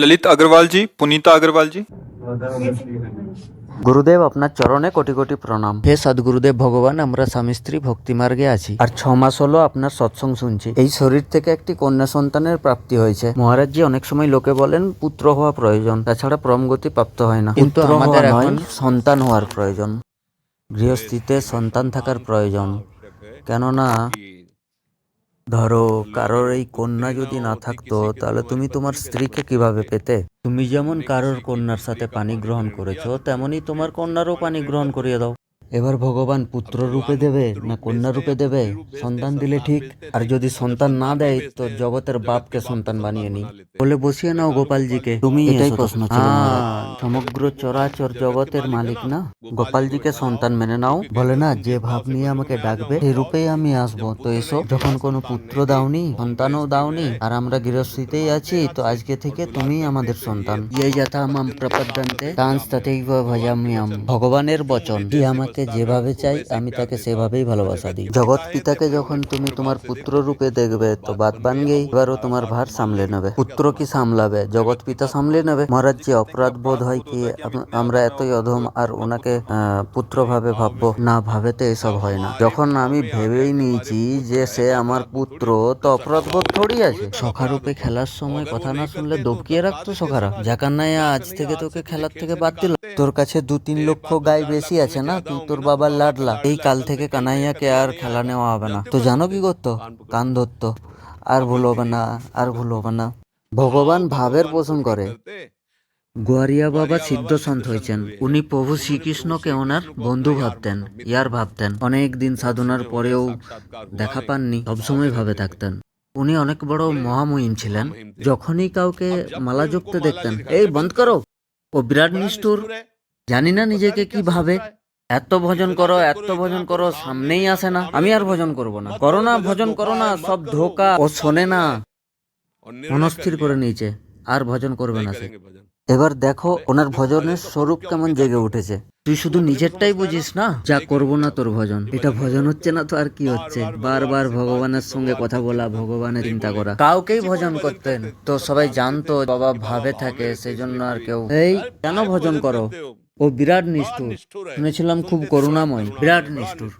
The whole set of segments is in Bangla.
ললিত আগরওয়াল জি পুনিতা আগরওয়াল জি গুরুদেব আপনার চরণে কোটি কোটি প্রণাম হে সদ্গুরুদেব ভগবান আমরা স্বামী স্ত্রী ভক্তি মার্গে আছি। আর ছ মাস হলো আপনার সৎসঙ্গ শুনছি। এই শরীর থেকে একটি কন্যা সন্তানের প্রাপ্তি হয়েছে। মহারাজজি অনেক সময় লোকে বলেন পুত্র হওয়া প্রয়োজন। তাছাড়া প্রমগতি প্রাপ্ত হয় না। কিন্তু আমাদের এখন সন্তান হওয়ার প্রয়োজন। গৃহস্থিতে সন্তান থাকার প্রয়োজন। কেননা ধরো, কারোর এই কন্যা যদি না থাকতো, তাহলে তুমি তোমার স্ত্রীকে কীভাবে পেতে? তুমি যেমন কারোর কন্যার সাথে পানি গ্রহণ করেছ, তেমনি তোমার কন্যারও পানি গ্রহণ করিয়ে দাও। এবার ভগবান পুত্র রূপে দেবে না কন্যা রূপে দেবে? সন্তান দিলে ঠিক আর যদি সন্তান না দেয় তো জগতের বাপকে সন্তান বানিয়ে নি বলে বসিয়ে নাও গোপালজিকে। তুমি এটাই প্রশ্ন সমগ্র চরাচর জগতের মালিক না? গোপালজিকে সন্তান মেনে নাও। বলে না যে ভাব নিয়ে আমাকে ডাকবে সেই রূপেই আমি আসব। তো এসো। যখন কোনো পুত্র দাওনি সন্তানও দাওনি আর আমরা গৃহস্থিতেই আছি তো আজকে থেকে তুমি আমাদের সন্তান। ইয়ে যথা মাম প্রপদ্যন্তে তাঁস তথৈব ভগবানের বচন যে আমাকে যেভাবে চাই আমি তাকে সেভাবেই ভালোবাসা দিই। জগৎ পিতাকে যখন তুমি তোমার পুত্র রূপে দেখবে তো বাদ বান গেই এবারও তোমার ভার সামলে নেবে। পুত্র কি সামলাবে? জগৎ পিতা সামলে নেবে? মহারাজ যে অপরাধ বোধ হয় কি আমরা এতই অধম আর ওনাকে পুত্র ভাবে ভাববো না ভাবেতে এসব হয় না। যখন আমি ভেবেই নিয়েছি যে সে আমার পুত্র তো অপরাধ বোধ থোড়ি আছে। সখারূপে খেলার সময় কথা না শুনলে দবকিয়ে রাখতো সখারা? জাকান্নাইয়া আজ থেকে তোকে খেলার থেকে বাদ দিল তোর কাছে দু তিন লক্ষ গাই বেশি আছে না তুই তোর বাবার লাডলা। এই কাল থেকে কানাইয়াকে আর খেলা নেওয়া হবে না। তো জানো কি করতো? কান ধরতো। আর ভুল হবে না, আর ভুল হবে না। ভগবান ভাবের পোষণ করে। গোয়ারিয়া বাবা সিদ্ধ সন্ত হয়েছেন। উনি প্রভু শ্রীকৃষ্ণকে ওনার বন্ধু ভাবতেন, ইয়ার ভাবতেন। অনেক দিন সাধনার পরেও দেখা পাননি, সবসময় ভাবে থাকতেন। উনি অনেক বড় মহামহিম ছিলেন। যখনই কাউকে মালা জপতে দেখতেন, এই বন্ধ করো। ও বিরাট নিষ্ঠুর। জানি না নিজেকে কি ভাবে। এত ভজন করো, এত ভজন করো, সামনেই আসে না। আমি আর ভজন করব না। করো না, ভজন করো না, সব ধোকা। ও শোনে না। মনস্থির করে নিয়েছে। আর ভজন করবে না এবার দেখো, ওনার ভজনের স্বরূপ কেমন জেগে উঠেছে। তুই শুধু নিজেরটাই বুঝিস না? যা করব না তোর ভজন। এটা ভজন হচ্ছে না তো আর কি হচ্ছে? বারবার ভগবানের সঙ্গে কথা বলা, ভগবানের চিন্তা করা। কাউকেই ভজন করতেন তো সবাই জানতো, বাবা ভাবে থাকে সেই জন্য আর কেউ এই কেন ভজন করো? ও বিরাট নিষ্ঠুর। শুনেছিলাম খুব করুণাময়। বিরাট নিষ্ঠুর।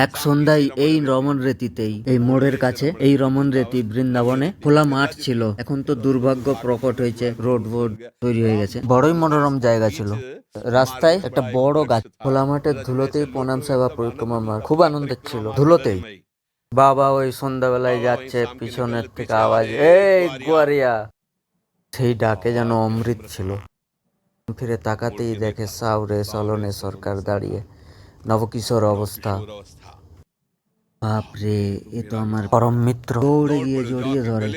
এক সন্ধ্যায় এই রমন রেতিতেই এই মোড়ের কাছে এই রমন রেতি বৃন্দাবনে খোলা মাঠ ছিল। এখন তো দুর্ভাগ্য প্রকট হয়েছে রোড বোর্ড তৈরি হয়ে গেছে। বড়ই মনোরম জায়গা ছিল। রাস্তায় একটা বড় গাছ খোলা মাঠের ধুলোতেই প্রণাম সেবা পরিক্রমা। খুব আনন্দের ছিল ধুলোতেই। বাবা ওই সন্ধ্যাবেলায় যাচ্ছে পিছনের থেকে আওয়াজ এই গোয়ারিয়া! সেই ডাকে যেন অমৃত ছিল। ফিরে তাকাতেই দেখে সাউরে সলনে সরকার দাঁড়িয়ে। নবকিশোর অবস্থা। বাপরে এ তো আমার পরম মিত্র। দৌড়ে গিয়ে জড়িয়ে ধরে।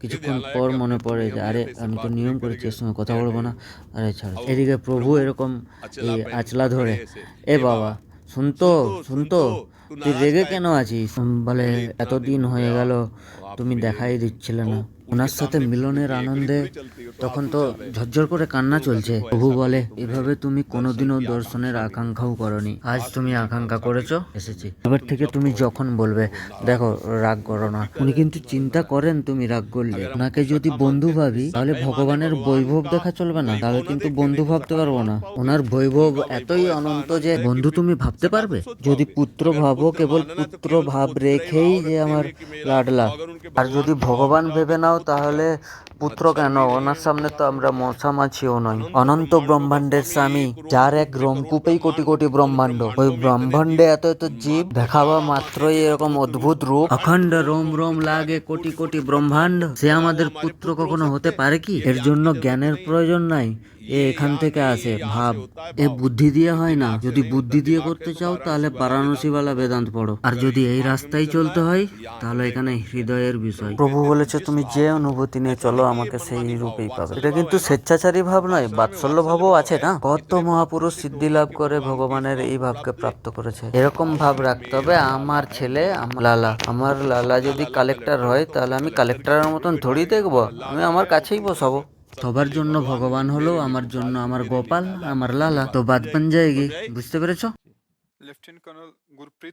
কিছুক্ষণ পর মনে পড়ে যে আরে আমি তো নিয়ম করেছি এর সঙ্গে কথা বলব না। আরে ছাড়। এদিকে প্রভু এরকম আচলা ধরে। এ বাবা শুনতো শুনতো তুই রেগে কেন আছিস? বলে এতদিন হয়ে গেল তুমি দেখাই দিচ্ছিলে না। ওনার সাথে মিলনের আনন্দে তখন তো ঝরঝর করে কান্না চলছে। প্রভু বলে, এভাবে তুমি কোনোদিনও দর্শনের আকাঙ্ক্ষাও করনি। আজ তুমি আকাঙ্ক্ষা করেছ? এসেছি। এবার থেকে তুমি যখন বলবে, দেখো, রাগ করো না। উনি কিন্তু চিন্তা করেন, তুমি রাগ করলে। ওনাকে যদি বন্ধু ভাবি, তাহলে ভগবানের বৈভব দেখা চলবে না। তাহলে কিন্তু বন্ধু ভাবতে পারব না। ওনার বৈভব এতই অনন্ত যে, বন্ধু, তুমি ভাবতে পারবে? যদি পুত্র ভাবো, কেবল পুত্র ভাব রেখেই যে আমার লাডলা। আর যদি ভগবান ভেবে নাও, তাহলে পুত্র কেন? ওনার সামনে তো আমরা মশা মাছিও নয় অনন্ত ব্রহ্মাণ্ডের স্বামী যার এক রোমকূপেই কোটি কোটি ব্রহ্মাণ্ড। ওই ব্রহ্মাণ্ডে এত এত জীব দেখাবা মাত্রই এরকম অদ্ভুত রূপ। অখণ্ড রোম রোম লাগে কোটি কোটি ব্রহ্মাণ্ড। সে আমাদের পুত্র কখনো হতে পারে কি? এর জন্য জ্ঞানের প্রয়োজন নাই। এ এখান থেকে আসে, ভাব। এ বুদ্ধি দিয়ে হয় না। যদি বুদ্ধি দিয়ে করতে চাও, তাহলে বারাণসীওয়ালা বেদান্ত পড়ো। আর যদি এই রাস্তায় চলতে হয়, তাহলে এখানে হৃদয়ের বিষয়। প্রভু বলেছে, তুমি যে অনুভূতি নিয়ে চলো, আমাকে সেই রূপেই পাবে। এটা কিন্তু স্বেচ্ছাচারী ভাব নয়, বাৎসল্য ভাবও আছে না? কত মহাপুরুষ সিদ্ধি লাভ করে ভগবানের এই ভাবকে প্রাপ্ত করেছে। এরকম ভাব রাখতে হবে, আমার ছেলে লালা, আমার লালা যদি কালেক্টর হয়, তাহলে আমি কালেক্টরের মতন ধরি দেখব। আমি আমার কাছেই বসাবো। সবার জন্য ভগবান হলো, আমার জন্য আমার গোপাল, আমার লালা। তো বাদ বান যায়গি বুঝতে পেরেছ? কর্নেল গুরপ্রীত